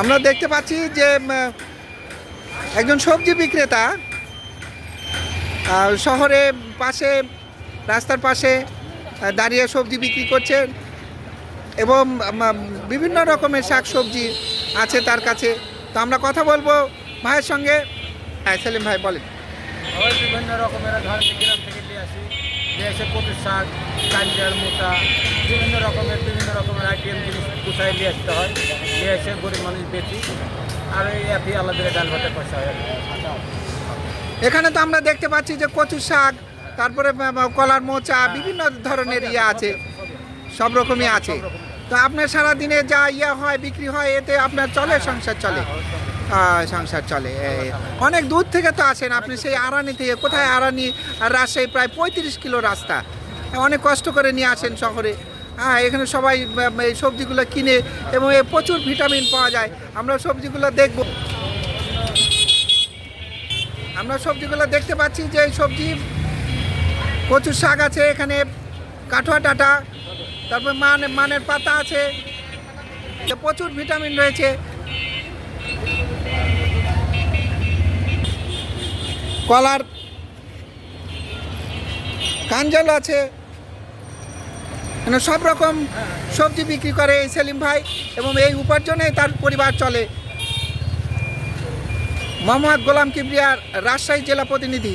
আমরা দেখতে পাচ্ছি যে একজন সবজি বিক্রেতা শহরে পাশে, রাস্তার পাশে দাঁড়িয়ে সবজি বিক্রি করছেন এবং বিভিন্ন রকমের শাক সবজি আছে তার কাছে। তো আমরা কথা বলব ভাইয়ের সঙ্গে। হ্যাঁ সেলিম ভাই, বলেন। বিভিন্ন রকমের এসে কচুর শাক কাঞ্জার মোটা বিভিন্ন রকমের বিভিন্ন রকমের আইটেম জিনিস কোথায় নিয়ে আসতে হয়। নিয়ে এসে গরিব মানুষ বেশি আর এই একই আলাদা ডাল ভাতের পয়সা হয়। এখানে তো আমরা দেখতে পাচ্ছি যে কচু শাক তারপরে কলার মোচা বিভিন্ন ধরনের ইয়ে আছে। সব রকমই আছে। তো আপনার সারাদিনে যা ইয়ে হয় বিক্রি হয় এতে আপনার চলে সংসার চলে? সংসার চলে অনেক দূর থেকে তো আসেন আপনি, সেই আরানি থেকে। কোথায় আরানি আর রাজশাহী প্রায় পঁয়ত্রিশ কিলো রাস্তা। অনেক কষ্ট করে নিয়ে আসেন শহরে। হ্যাঁ এখানে সবাই এই সবজিগুলো কিনে এবং প্রচুর ভিটামিন পাওয়া যায়। আমরা সবজিগুলো দেখব। আমরা সবজিগুলো দেখতে পাচ্ছি যে এই সবজি, কচুর শাক আছে এখানে, কাঠুয়া ডাঁটা তারপর মান, মানের পাতা আছে। প্রচুর ভিটামিন রয়েছে। কলার কাঞ্জল আছে। সব রকম সবজি বিক্রি করে এই সেলিম ভাই এবং এই উপার্জনে তার পরিবার চলে। মোহাম্মদ গোলাম কিবরিয়ার রাজশাহী জেলা প্রতিনিধি।